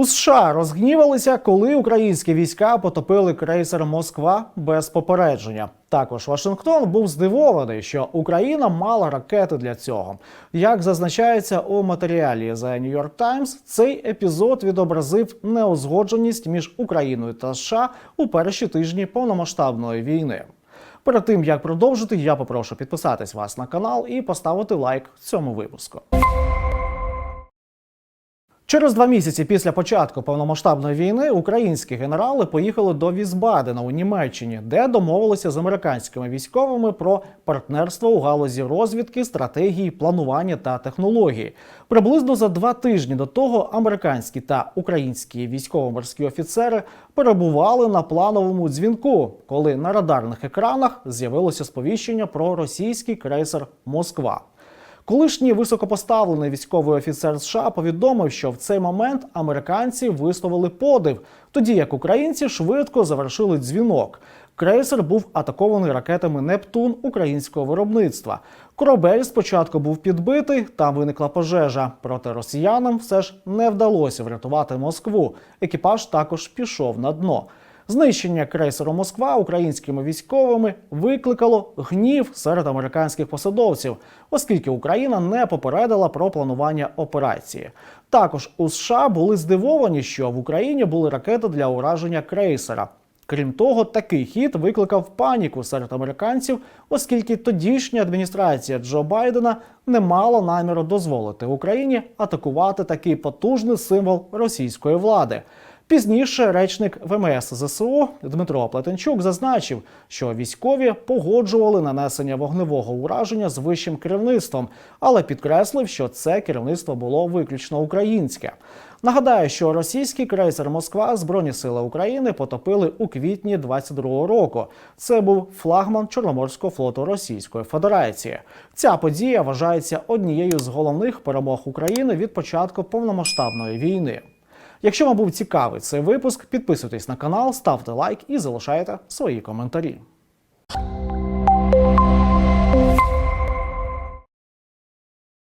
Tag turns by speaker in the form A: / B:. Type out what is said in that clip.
A: У США розгнівалися, коли українські війська потопили крейсер Москва без попередження. Також Вашингтон був здивований, що Україна мала ракети для цього. Як зазначається у матеріалі The New York Times, цей епізод відобразив неузгодженість між Україною та США у перші тижні повномасштабної війни. Перед тим як продовжити, я попрошу підписатись вас на канал і поставити лайк цьому випуску. Через два місяці після початку повномасштабної війни українські генерали поїхали до Візбадена у Німеччині, де домовилися з американськими військовими про партнерство у галузі розвідки, стратегії, планування та технології. Приблизно за два тижні до того американські та українські військово-морські офіцери перебували на плановому дзвінку, коли на радарних екранах з'явилося сповіщення про російський крейсер Москва. Колишній високопоставлений військовий офіцер США повідомив, що в цей момент американці висловили подив, тоді як українці швидко завершили дзвінок. Крейсер був атакований ракетами Нептун українського виробництва. Корабель спочатку був підбитий, там виникла пожежа. Проте росіянам все ж не вдалося врятувати Москву. Екіпаж також пішов на дно. Знищення крейсеру Москва українськими військовими викликало гнів серед американських посадовців, оскільки Україна не попередила про планування операції. Також у США були здивовані, що в Україні були ракети для ураження крейсера. Крім того, такий хід викликав паніку серед американців, оскільки тодішня адміністрація Джо Байдена не мала наміру дозволити Україні атакувати такий потужний символ російської влади. Пізніше речник ВМС ЗСУ Дмитро Плетенчук зазначив, що військові погоджували нанесення вогневого ураження з вищим керівництвом, але підкреслив, що це керівництво було виключно українське. Нагадаю, що російський крейсер Москва Збройні сили України потопили у квітні 22-го року. Це був флагман Чорноморського флоту Російської Федерації. Ця подія вважається однією з головних перемог України від початку повномасштабної війни. Якщо вам був цікавий цей випуск, підписуйтесь на канал, ставте лайк і залишайте свої коментарі.